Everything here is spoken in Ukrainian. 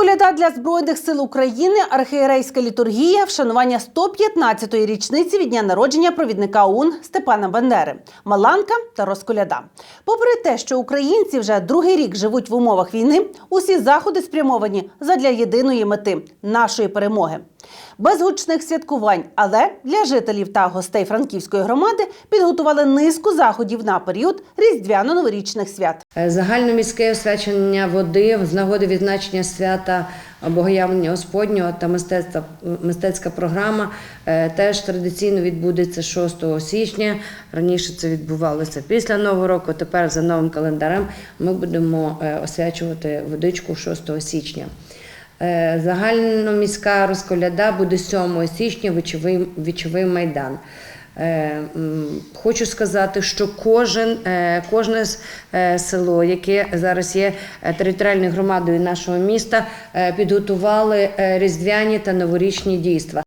Коляда для збройних сил України, архієрейська літургія, вшанування 115-ї річниці від дня народження провідника ОУН Степана Бандери, Маланка та Розколяда. Попри те, що українці вже другий рік живуть в умовах війни, усі заходи спрямовані задля єдиної мети нашої перемоги. Без гучних святкувань, але для жителів та гостей франківської громади підготували низку заходів на період різдвяно-новорічних свят. Е, Загальноміське освячення води з нагоди відзначення свята Богоявлення Господнього та мистецтва, мистецька програма е, теж традиційно відбудеться 6 січня. Раніше це відбувалося після Нового року. Тепер за новим календарем ми будемо е, освячувати водичку 6 січня. Е, Загальноміська розколяда буде 7 січня вічовий, вічовий майдан. Е, Хочу сказати, що кожен, е, кожне село, яке зараз є територіальною громадою нашого міста, підготували різдвяні та новорічні дійства.